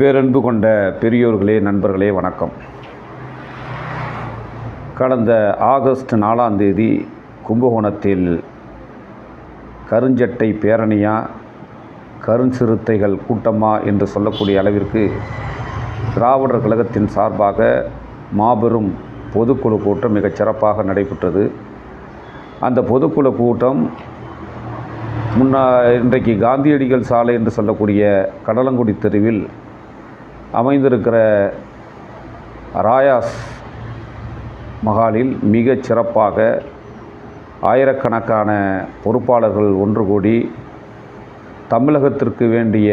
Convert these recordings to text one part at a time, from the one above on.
பேரன்பு கொண்ட பெரியோர்களே நண்பர்களே வணக்கம். கடந்த ஆகஸ்ட் நாலாம் தேதி கும்பகோணத்தில் கருஞ்சட்டை பேரணியா கருஞ்சிறுத்தைகள் கூட்டமா என்று சொல்லக்கூடிய அளவிற்கு திராவிடர் கழகத்தின் சார்பாக மாபெரும் பொதுக்குழு கூட்டம் மிகச் சிறப்பாக நடைபெற்றது. அந்த பொதுக்குழு கூட்டம் முன்னா இன்றைக்கு காந்தியடிகள் சாலை என்று சொல்லக்கூடிய கடலங்குடி தெருவில் அமைந்திருக்கிற ராயாஸ் மகாலில் மிகச் சிறப்பாக ஆயிரக்கணக்கான பொறுப்பாளர்கள் ஒன்று கூடி தமிழகத்திற்கு வேண்டிய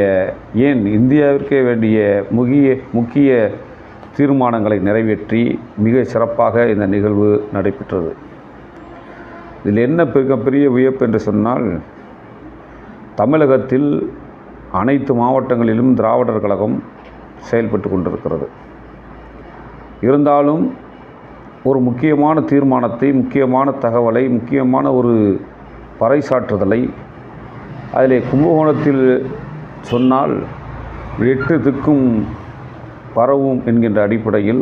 ஏன் இந்தியாவிற்கே வேண்டிய முக்கிய முக்கிய தீர்மானங்களை நிறைவேற்றி மிக சிறப்பாக இந்த நிகழ்வு நடைபெற்றது. இதில் என்ன மிகப்பெரிய வியப்பு என்று சொன்னால் தமிழகத்தில் அனைத்து மாவட்டங்களிலும் திராவிடர் கழகம் செயல்பட்டு கொண்டிருக்கிறது. இருந்தாலும் ஒரு முக்கியமான தீர்மானத்தை முக்கியமான தகவலை முக்கியமான ஒரு பறைசாற்றுதலை அதிலே கும்பகோணத்தில் சொன்னால் எட்டு திக்கும் பரவும் என்கின்ற அடிப்படையில்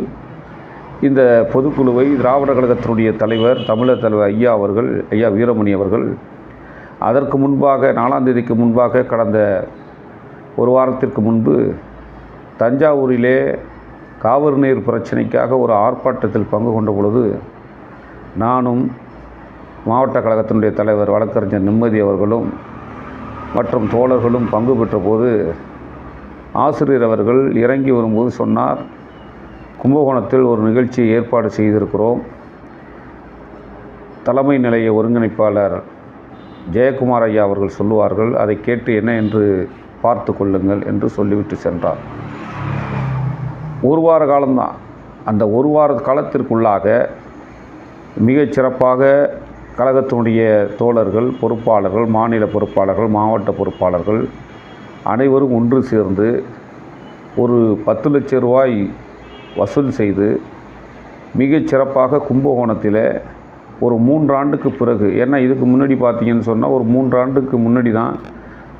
இந்த பொதுக்குழுவை திராவிட கழகத்தினுடைய தலைவர் தமிழர் தலைவர் ஐயா அவர்கள் ஐயா வீரமணி அவர்கள் அதற்கு முன்பாக நாலாம் தேதிக்கு முன்பாக கடந்த ஒரு வாரத்திற்கு முன்பு தஞ்சாவூரிலே காவிரி நீர் பிரச்சனைக்காக ஒரு ஆர்ப்பாட்டத்தில் பங்கு கொண்ட பொழுது நானும் மாவட்ட கழகத்தினுடைய தலைவர் வழக்கறிஞர் நிம்மதி அவர்களும் மற்றும் தோழர்களும் பங்கு பெற்ற போது ஆசிரியர் அவர்கள் இறங்கி வரும்போது சொன்னார் கும்பகோணத்தில் ஒரு நிகழ்ச்சியை ஏற்பாடு செய்திருக்கிறோம். தலைமை நிலைய ஒருங்கிணைப்பாளர் ஜெயக்குமார் ஐயா அவர்கள் சொல்லுவார்கள் அதை கேட்டு என்ன என்று பார்த்து கொள்ளுங்கள் என்று சொல்லிவிட்டு சென்றார். ஒரு வார காலம்தான். அந்த ஒரு வார காலத்திற்குள்ளாக மிகச் சிறப்பாக கழகத்தினுடைய தோழர்கள் பொறுப்பாளர்கள் மாநில பொறுப்பாளர்கள் மாவட்ட பொறுப்பாளர்கள் அனைவரும் ஒன்று சேர்ந்து ஒரு பத்து லட்சம் ரூபாய் வசூல் செய்து மிகச் சிறப்பாக கும்பகோணத்தில் ஒரு மூன்றாண்டுக்கு பிறகு ஏன்னா இதுக்கு முன்னாடி பார்த்தீங்கன்னு சொன்னால் ஒரு மூன்றாண்டுக்கு முன்னாடி தான்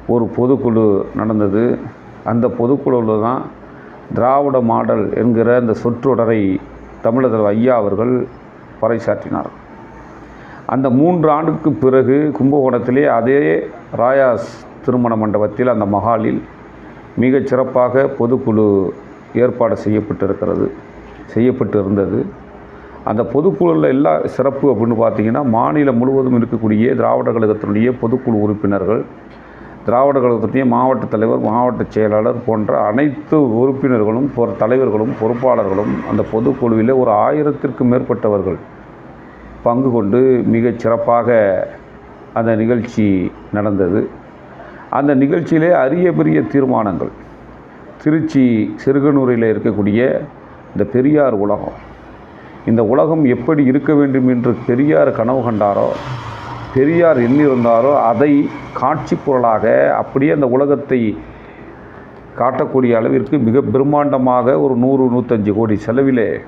ஒரு பொதுக்குழு நடந்தது. அந்த பொதுக்குழுவில் தான் திராவிட மாடல் என்கிற அந்த சொற்றொடரை தமிழர் ஐயா அவர்கள் பறைசாற்றினார். அந்த மூன்று ஆண்டுக்கு பிறகு கும்பகோணத்திலே அதே ராயாஸ் திருமண மண்டபத்தில் அந்த மகாலில் மிகச் சிறப்பாக பொதுக்குழு ஏற்பாடு செய்யப்பட்டிருக்கிறது செய்யப்பட்டு இருந்தது அந்த பொதுக்குழுவில் எல்லா சிறப்பு அப்படின்னு பார்த்தீங்கன்னா மாநிலம் முழுவதும் இருக்கக்கூடிய திராவிட கழகத்தினுடைய பொதுக்குழு உறுப்பினர்கள் திராவிட கழகத்துடைய மாவட்ட தலைவர் மாவட்ட செயலாளர் போன்ற அனைத்து உறுப்பினர்களும் பொ தலைவர்களும் பொறுப்பாளர்களும் அந்த பொதுக்குழுவில் ஒரு ஆயிரத்திற்கும் மேற்பட்டவர்கள் பங்கு கொண்டு மிகச் சிறப்பாக அந்த நிகழ்ச்சி நடந்தது. அந்த நிகழ்ச்சியிலே அரிய பெரிய தீர்மானங்கள். திருச்சி சிறுகனூரில் இருக்கக்கூடிய இந்த பெரியார் உலகம். இந்த உலகம் எப்படி இருக்க வேண்டும் என்று பெரியார் கனவு கண்டாரோ பெரியார் எண்ணியிருந்தாரோ அதை காட்சி பொருளாக அப்படியே அந்த உலகத்தை காட்டக்கூடிய அளவிற்கு மிக பிரம்மாண்டமாக ஒரு நூறு நூற்றஞ்சு கோடி செலவிலே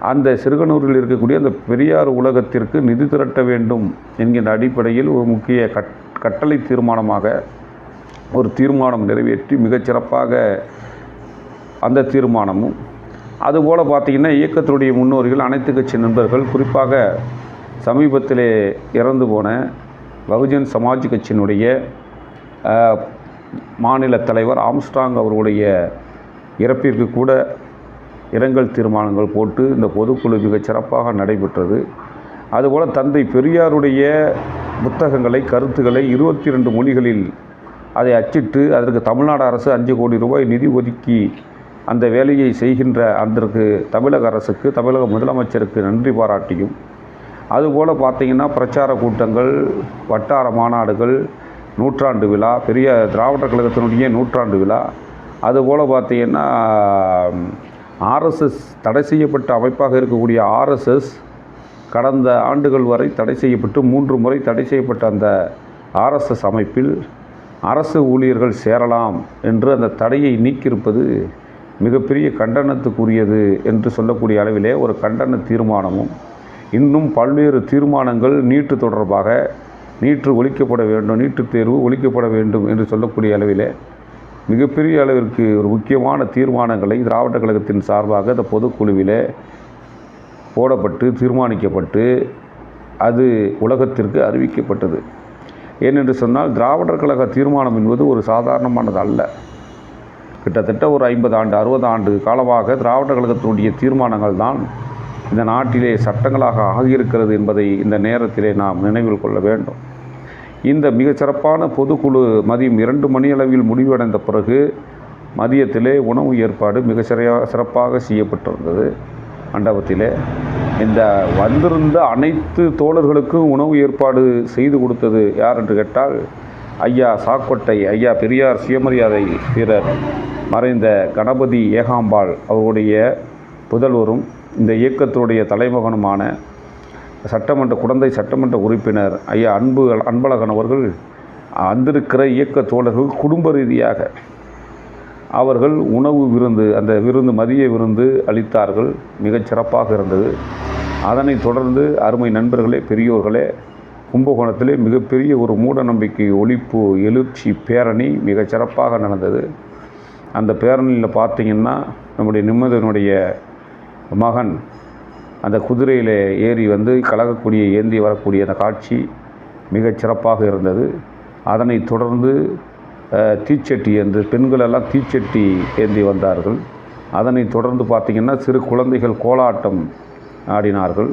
அந்த சிறுகனூரில் இருக்கக்கூடிய அந்த பெரியார் உலகத்திற்கு நிதி திரட்ட வேண்டும் என்கின்ற அடிப்படையில் ஒரு முக்கிய கட் கட்டளை தீர்மானமாக ஒரு தீர்மானம் நிறைவேற்றி மிகச்சிறப்பாக அந்த தீர்மானமும். அதுபோல் பார்த்திங்கன்னா இயக்கத்தினுடைய முன்னோர்கள் அனைத்து கட்சி நண்பர்கள் குறிப்பாக சமீபத்திலே இறந்து போன பகுஜன் சமாஜ் கட்சியினுடைய மாநில தலைவர் ஆம்ஸ்டாங் அவர்களுடைய இறப்பிற்கு கூட இரங்கல் தீர்மானங்கள் போட்டு இந்த பொதுக்குழு மிகச் சிறப்பாக நடைபெற்றது. அதுபோல் தந்தை பெரியாருடைய புத்தகங்களை கருத்துக்களை இருபத்தி ரெண்டு மொழிகளில் அதை அச்சிட்டு அதற்கு தமிழ்நாடு அரசு அஞ்சு கோடி ரூபாய் நிதி ஒதுக்கி அந்த வேலையை செய்கின்ற அதற்கு தமிழக அரசுக்கு தமிழக முதலமைச்சருக்கு நன்றி பாராட்டியும் அதுபோல் பார்த்திங்கன்னா பிரச்சார கூட்டங்கள் வட்டார மாநாடுகள் நூற்றாண்டு விழா பெரிய திராவிடர் கழகத்தினுடைய நூற்றாண்டு விழா. அதுபோல் பார்த்திங்கன்னா ஆர்எஸ்எஸ் தடை செய்யப்பட்ட அமைப்பாக இருக்கக்கூடிய ஆர்எஸ்எஸ் கடந்த ஆண்டுகள் வரை தடை செய்யப்பட்டு மூன்று முறை தடை செய்யப்பட்ட அந்த ஆர்எஸ்எஸ் அமைப்பில் அரசு ஊழியர்கள் சேரலாம் என்று அந்த தடையை நீக்கியிருப்பது மிகப்பெரிய கண்டனத்துக்குரியது என்று சொல்லக்கூடிய அளவிலே ஒரு கண்டன தீர்மானமும் இன்னும் பல்வேறு தீர்மானங்கள் நீட்டு தொடர்பாக நீட்டு ஒழிக்கப்பட வேண்டும் நீட்டுத் தேர்வு ஒழிக்கப்பட வேண்டும் என்று சொல்லக்கூடிய அளவிலே மிகப்பெரிய அளவிற்கு ஒரு முக்கியமான தீர்மானங்களை திராவிட கழகத்தின் சார்பாக இந்த பொதுக்குழுவிலே போடப்பட்டு தீர்மானிக்கப்பட்டு அது உலகத்திற்கு அறிவிக்கப்பட்டது. ஏனென்று சொன்னால் திராவிடர் கழக தீர்மானம் என்பது ஒரு சாதாரணமானது அல்ல. கிட்டத்தட்ட ஒரு ஐம்பது ஆண்டு அறுபது ஆண்டு காலமாக திராவிடர் கழகத்தினுடைய தீர்மானங்கள் தான் இந்த நாட்டிலே சட்டங்களாக ஆகியிருக்கிறது என்பதை இந்த நேரத்திலே நாம் நினைவில் கொள்ள வேண்டும். இந்த மிகச்சிறப்பான பொதுக்குழு மதியம் இரண்டு மணியளவில் முடிவடைந்த பிறகு மதியத்திலே உணவு ஏற்பாடு மிக சிறப்பாக செய்யப்பட்டிருந்தது. மண்டபத்திலே இந்த வந்திருந்த அனைத்து தோழர்களுக்கும் உணவு ஏற்பாடு செய்து கொடுத்தது யார் என்று கேட்டால் ஐயா சாக்கொட்டை ஐயா பெரியார் சுயமரியாதை வீரர் மறைந்த கணபதி ஏகாம்பாள் அவருடைய புதல்வரும் இந்த இயக்கத்தினுடைய தலைமகனுமான சட்டமன்ற குடந்தை சட்டமன்ற உறுப்பினர் ஐயா அன்பு அன்பழகன் அவர்கள் அந்திருக்கிற இயக்க தோழர்கள் குடும்ப ரீதியாக அவர்கள் உணவு விருந்து அந்த விருந்து மதிய விருந்து அளித்தார்கள். மிகச் சிறப்பாக இருந்தது. அதனைத் தொடர்ந்து அருமை நண்பர்களே பெரியோர்களே கும்பகோணத்திலே மிகப்பெரிய ஒரு மூட நம்பிக்கை ஒழிப்பு எழுச்சி பேரணி மிகச் சிறப்பாக நடந்தது. அந்த பேரணியில் பார்த்தீங்கன்னா நம்முடைய நிம்மதியினுடைய மகன் அந்த குதிரையில் ஏறி வந்து கலகக்கூடிய ஏந்தி வரக்கூடிய அந்த காட்சி மிகச் சிறப்பாக இருந்தது. அதனை தொடர்ந்து தீச்சட்டி என்று பெண்களெல்லாம் தீச்சட்டி ஏந்தி வந்தார்கள். அதனைத் தொடர்ந்து பார்த்திங்கன்னா சிறு குழந்தைகள் கோலாட்டம் ஆடினார்கள்.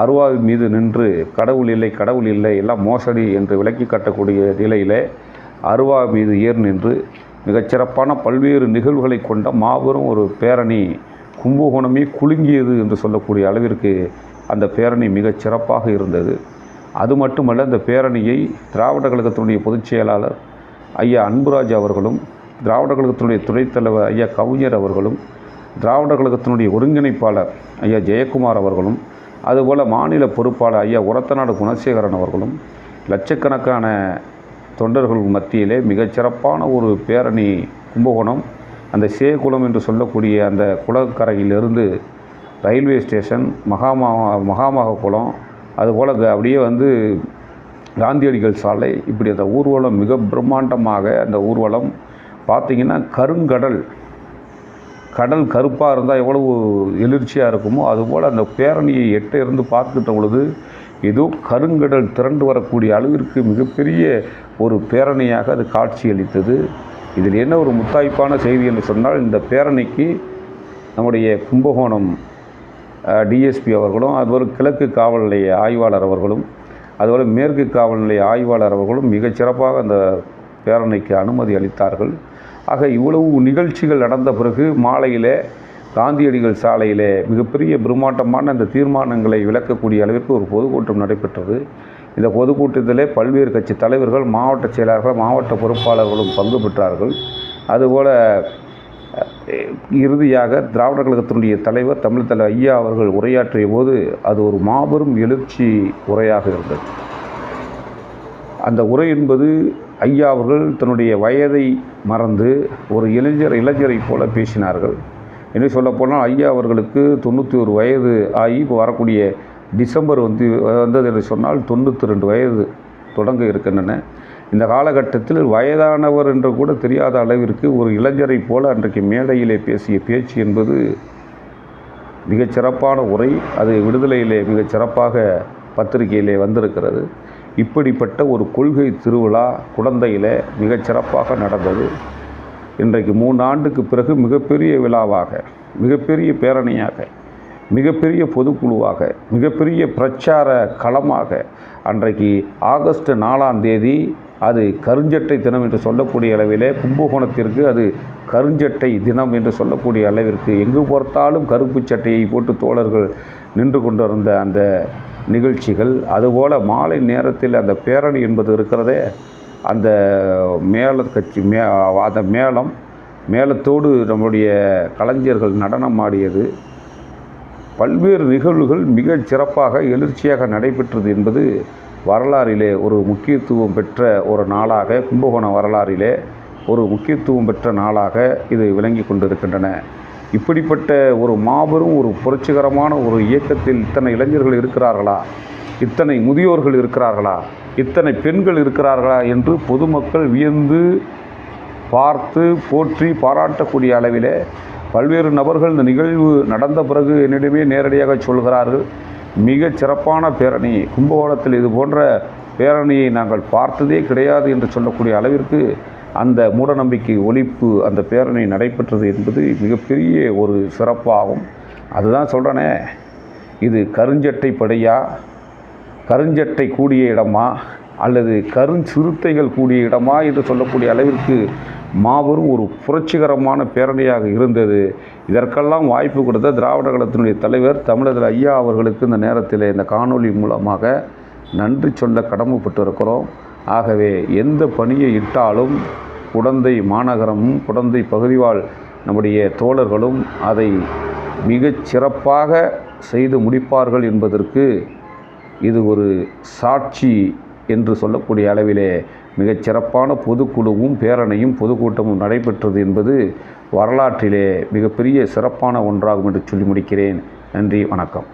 அருவாள் மீது நின்று கடவுள் இல்லை கடவுள் இல்லை எல்லாம் மோசடி என்று விளக்கி காட்டக்கூடிய நிலையிலே அருவா மீது ஏர் நின்று மிகச்சிறப்பான பல்வேறு நிகழ்வுகளை கொண்ட மாபெரும் ஒரு பேரணி கும்பகோணமே குலுங்கியது என்று சொல்லக்கூடிய அளவிற்கு அந்த பேரணி மிகச் சிறப்பாக இருந்தது. அது மட்டுமல்ல இந்த பேரணியை திராவிட கழகத்தினுடைய பொதுச் செயலாளர் ஐயா அன்புராஜ் அவர்களும் திராவிட கழகத்தினுடைய துணைத் தலைவர் ஐயா கவிஞர் அவர்களும் திராவிட கழகத்தினுடைய ஒருங்கிணைப்பாளர் ஐயா ஜெயக்குமார் அவர்களும் அதுபோல் மாநில பொறுப்பாளர் ஐயா உரத்தநாடு குணசேகரன் அவர்களும் லட்சக்கணக்கான தொண்டர்கள் மத்தியிலே மிகச் சிறப்பான ஒரு பேரணி கும்பகோணம் அந்த சேகுளம் என்று சொல்லக்கூடிய அந்த குளக்கரையிலிருந்து ரயில்வே ஸ்டேஷன் மகாமா மகாமக குளம் அதுபோல் அப்படியே வந்து காந்தியடிகள் சாலை இப்படி அந்த ஊர்வலம் மிக பிரம்மாண்டமாக அந்த ஊர்வலம் பார்த்திங்கன்னா கருங்கடல். கடல் கருப்பாக இருந்தால் எவ்வளவு எழுச்சியாக இருக்குமோ அதுபோல் அந்த பேரணியை எட்ட இருந்து பார்க்கின்ற பொழுது ஏதோ கருங்கடல் திரண்டு வரக்கூடிய அளவிற்கு மிகப்பெரிய ஒரு பேரணியாக அது காட்சியளித்தது. இதில் என்ன ஒரு முத்தாய்ப்பான செய்தி என்று சொன்னால் இந்த பேரணிக்கு நம்முடைய கும்பகோணம் டிஎஸ்பி அவர்களும் அதுபோல் கிழக்கு காவல் நிலைய ஆய்வாளர் அவர்களும் அதுபோல் மேற்கு காவல் நிலைய ஆய்வாளர் அவர்களும் மிகச் சிறப்பாக அந்த பேரணிக்கு அனுமதி அளித்தார்கள். ஆக இவ்வளவு நிகழ்ச்சிகள் நடந்த பிறகு மாலையிலே காந்தியடிகள் சாலையிலே மிகப்பெரிய பிரம்மாண்டமான அந்த தீர்மானங்களை விளக்கக்கூடிய அளவிற்கு ஒரு பொதுக்கூட்டம் நடைபெற்றது. இந்த பொதுக்கூட்டத்திலே பல்வேறு கட்சி தலைவர்கள் மாவட்ட செயலாளர்கள் மாவட்ட பொறுப்பாளர்களும் பங்கு பெற்றார்கள். அதுபோல் இறுதியாக திராவிட கழகத்தினுடைய தலைவர் தமிழ் தலைவர் ஐயா அவர்கள் உரையாற்றிய போது அது ஒரு மாபெரும் எழுச்சி உரையாக இருந்தது. அந்த உரை என்பது ஐயா அவர்கள் தன்னுடைய வயதை மறந்து ஒரு இளைஞர் இளைஞரைப் போல பேசினார்கள். என்று சொல்லப்போனால் ஐயா அவர்களுக்கு தொண்ணூற்றி ஒரு வயது ஆகி இப்போ வரக்கூடிய டிசம்பர் வந்து வந்தது என்று சொன்னால் தொண்ணூற்றி ரெண்டு வயது தொடங்க இருக்கின்றன. இந்த காலகட்டத்தில் வயதானவர் என்று கூட தெரியாத அளவிற்கு ஒரு இளைஞரைப் போல அன்றைக்கு மேடையிலே பேசிய பேச்சு என்பது மிகச் சிறப்பான உரை. அது விடுதலையிலே மிகச் சிறப்பாக பத்திரிகையிலே வந்திருக்கிறது. இப்படிப்பட்ட ஒரு கொள்கை திருவிழா குடந்தையிலே மிகச்சிறப்பாக நடந்தது. இன்றைக்கு மூன்று ஆண்டுக்கு பிறகு மிகப்பெரிய விழாவாக மிகப்பெரிய பேரணியாக மிகப்பெரிய பொதுக்குழுவாக மிகப்பெரிய பிரச்சார களமாக அன்றைக்கு ஆகஸ்ட் நாலாம் தேதி அது கருஞ்சட்டை தினம் என்று சொல்லக்கூடிய அளவிலே கும்பகோணத்திற்கு அது கருஞ்சட்டை தினம் என்று சொல்லக்கூடிய அளவிற்கு எங்கு பார்த்தாலும் கருப்பு சட்டையை போட்டு தோழர்கள் நின்று கொண்டிருந்த அந்த நிகழ்ச்சிகள் அதுபோல் மாலை நேரத்தில் அந்த பேரணி என்பது இருக்கிறதே அந்த மேள கட்சி மே அந்த மேளம் மேளத்தோடு நம்முடைய கலைஞர்கள் நடனம் ஆடியது. பல்வேறு நிகழ்வுகள் மிகச் சிறப்பாக எழுச்சியாக நடைபெற்றது என்பது வரலாறிலே ஒரு முக்கியத்துவம் பெற்ற ஒரு நாளாக கும்பகோண வரலாறிலே ஒரு முக்கியத்துவம் பெற்ற நாளாக இது விளங்கி கொண்டிருக்கின்றன. இப்படிப்பட்ட ஒரு மாபெரும் ஒரு புரட்சிகரமான ஒரு இயக்கத்தில் இத்தனை இளைஞர்கள் இருக்கிறார்களா? இத்தனை முதியோர்கள் இருக்கிறார்களா? இத்தனை பெண்கள் இருக்கிறார்களா? என்று பொதுமக்கள் வியந்து பார்த்து போற்றி பாராட்டக்கூடிய அளவிலே பல்வேறு நபர்கள் இந்த நிகழ்வு நடந்த பிறகு என்னிடமே நேரடியாக சொல்கிறார்கள். மிகச் சிறப்பான பேரணி கும்பகோணத்தில் இது போன்ற பேரணியை நாங்கள் பார்த்ததே கிடையாது என்று சொல்லக்கூடிய அளவிற்கு அந்த மூடநம்பிக்கை ஒழிப்பு அந்த பேரணி நடைபெற்றது என்பது மிகப்பெரிய ஒரு சிறப்பாகும். அதுதான் சொல்கிறேனே இது கருஞ்சட்டை படையா கருஞ்சட்டை கூடிய இடமா அல்லது கருஞ்சிறுத்தைகள் கூடிய இடமா என்று சொல்லக்கூடிய அளவிற்கு மாபெரும் ஒரு புரட்சிகரமான பேரணியாக இருந்தது. இதற்கெல்லாம் வாய்ப்பு கொடுத்த திராவிட கழகத்தினுடைய தலைவர் தமிழர் ஐயா அவர்களுக்கு இந்த நேரத்தில் இந்த காணொலி மூலமாக நன்றி சொல்ல கடமைப்பட்டு இருக்கிறோம் ஆகவே எந்த பணியை இட்டாலும் குடந்தை மாநகரமும் குடந்தை பகுதிவாழ் நம்முடைய தோழர்களும் அதை மிகச் சிறப்பாக செய்து முடிப்பார்கள் என்பதற்கு இது ஒரு சாட்சி என்று சொல்லக்கூடிய அளவிலே மிகச் சிறப்பான பொதுக்குழுவும் பேரணியும் பொதுக்கூட்டமும் நடைபெற்றது என்பது வரலாற்றிலே மிகப்பெரிய சிறப்பான ஒன்றாகும் என்று சொல்லி முடிக்கிறேன். நன்றி வணக்கம்.